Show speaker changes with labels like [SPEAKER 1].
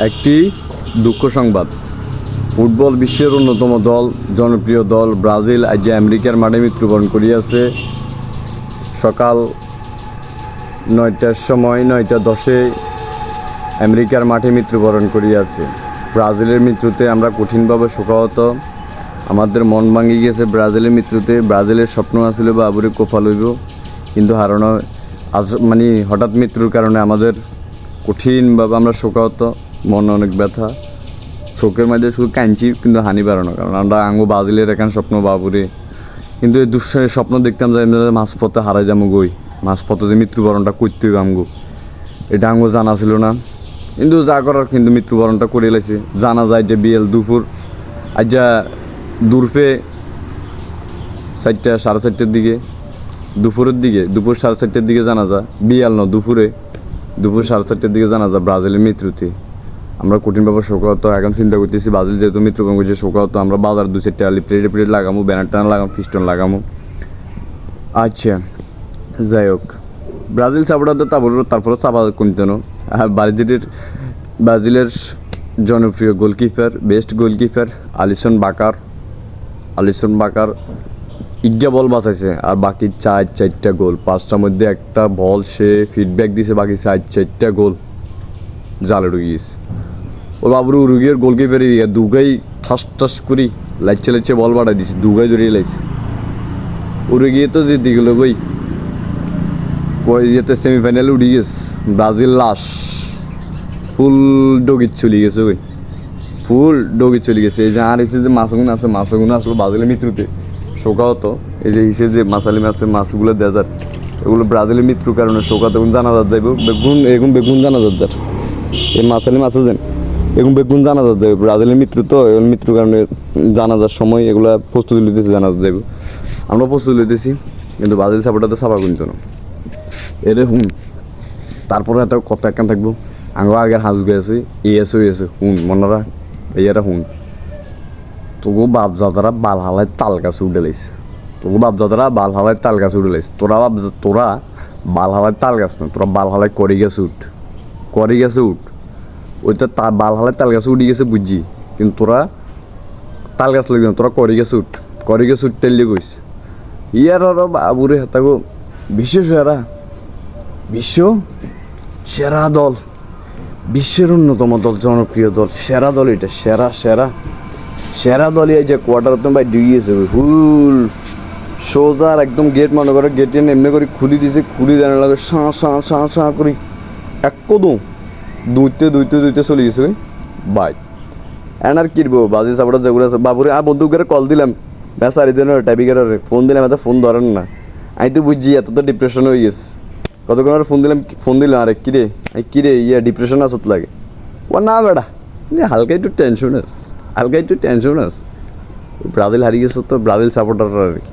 [SPEAKER 1] একটি দুঃখ সংবাদ। ফুটবল বিশ্বের অন্যতম দল, জনপ্রিয় দল ব্রাজিল আজ আমেরিকার মাঠে মৃত্যুবরণ করিয়াছে। সকাল নয়টার সময় নয়টা দশে আমেরিকার মাঠে মৃত্যুবরণ করিয়াছে। ব্রাজিলের মৃত্যুতে আমরা কঠিনভাবে শোকাহত। আমাদের মন ভাঙি গেছে ব্রাজিলের মৃত্যুতে। ব্রাজিলের স্বপ্ন আছিল বাবুরে কোফা লইব। কিন্তু হারানো আজ মানে হঠাৎ মৃত্যুর কারণে আমাদের কঠিনভাবে আমরা শোকাহত। মন অনেক ব্যথা। চোখের মধ্যে শুধু কাঁদছি কিন্তু হানি বাড়ানো, কারণ আমরা আঙ্গু ব্রাজিলের এখান স্বপ্ন বাবুরে। কিন্তু এই দুঃস্বপ্নের স্বপ্ন দেখতাম যে মাঝপথে হারাই যাব গই মাঝপথে যে মৃত্যুবরণটা করতে হবে আমগো এটা আঙ্গু জানা ছিল না। কিন্তু যা করার কিন্তু মৃত্যুবরণটা করে এলাইছে জানা যায় যে বিএল দুপুর আজ যা দূরফে চারটা, সাড়ে চারটার দিকে। দুপুরের দিকে, দুপুর সাড়ে চারটার দিকে জানা যা বিয়াল ন দুপুরে। দুপুর সাড়ে চারটার দিকে জানা যা ব্রাজিলের মৃত্যুতে। আমরা কঠিন কঠিনভাবে শোকাহত এখন চিন্তা করতেছি ব্রাজিল যেহেতু মৃত্যুবরণ করছে শোকাহত আমরা বাজার দু আলি প্লেটে প্লেট লাগামো ব্যানার টানা লাগামো ফিস্টন লাগামো। আচ্ছা যাই হোক। ব্রাজিল সাপোর্টারদের তারপর তারপরে চাপা কমতেন আর ব্রাজিলের ব্রাজিলের জনপ্রিয় goalkeeper best goalkeeper Alisson Becker. Alisson Becker ইজ্ঞা ball বাঁচাইছে, আর বাকি চার চারটা গোল পাঁচটার মধ্যে একটা বল সে ফিডব্যাক দিছে, বাকি চার চারটা গোল জালে ঢুকে গেছে ও বাবুর উরুগিয়ার গোলকিপার দুগাই ঠাস ঠাস করি লাইচ্ছে লাইচ্ছে বল বাড়াই দিছে, দুগাই ধরিয়ে লাইছে। উরুগিয়ে তো জিতে গেল বই ওই ইয়েতে সেমিফাইনালে উঠে গেছে, ব্রাজিল লাশ। ফুল ডগিত চলে গেছে ওই ফুল ডগিত চলে গেছে। এই যে আর এসে যে মাছগুলো আছে মাছগুলো আসলো ব্রাজিলের মৃত্যুতে শোকাহত এই যে হিসে যে মাছালি মাছের মাছগুলো দেজার এগুলো ব্রাজিলের মৃত্যুর কারণে শোকাতে এখন জানা যাত যাইব, বেগুন এগুন বেগুন জানা যাত যার। এই মাছালি মাছ আছেন এগুন বেগুন জানা যাত যাইব ব্রাজিলের মৃত্যু তো এগুলো মৃত্যুর কারণে জানাজার সময় এগুলা প্রস্তুতি লইতেছে জানা যাত যাইব আমরা প্রস্তুতি লইতেছি, কিন্তু ব্রাজিল সাপোর্টার তো সাপা কিনতো না। এরে হুন তারপরে এত কথা একখান থাকব। আঙ্গো আগের হাঁস গেছে এসে এসে হুন মনারা এইয়ারা হুন তোগো বাপ দাদারা বাল হালায় তাল গাছ উঠে লাইছে। তোগো বাপ দাদারা বাল হালায় তাল গাছ উঠে লাইছে। তোরা বাপ তোরা বাল হালায় তাল গাছ না, তোরা বাল হালায় করি গেছে উঠ। করি গেছে উঠ। ওইটা তা বাল হালে তাল গাছে উঠে গেছে বুঝছি। কিন্তু তোরা তাল গাছ লাগবে না, তোরা করি গেছে উঠ। করি গেছে উঠ টেলি কইস। ইয়ার আর বাবুরে হাতাগো বিশেষ এরা বিশ্ব সেরা দল, বিশ্বের অন্যতম দল, জনপ্রিয় দল, সেরা দল এটা, সেরা সেরা সেরা দল এই যে কোয়ার্টার তো ভাই ডিগিয়েছে ফুল সোজার একদম গেট মনে করে গেটে এমনি করে খুলি দিছে, খুলি দেওয়ার লাগে সাঁ সাঁ সাঁ সাঁ করি। এক কদম। দুইতে দুইতে দুইতে চলে গেছে বাই। এন আর কিনবো বাজি সাপোর্টার যেগুলো আছে, বাবুরে আর বন্ধুকের কল দিলাম। বেসার এই জন্য টাইপিকার ফোন দিলাম, এত ফোন ধরেন না। আমি তো বুঝছি, এত তো ডিপ্রেশন হয়ে গেছে। কতক্ষণ আর ফোন দিলাম ফোন দিলাম আরে কিরে এই কিরে ইয়ে ডিপ্রেশন আসত লাগে। ও, না বেড়া হালকা একটু টেনশন আস হালকা একটু টেনশন আস ব্রাজিল হারিয়ে গেছে তো, ব্রাজিল সাপোর্টার আর কি।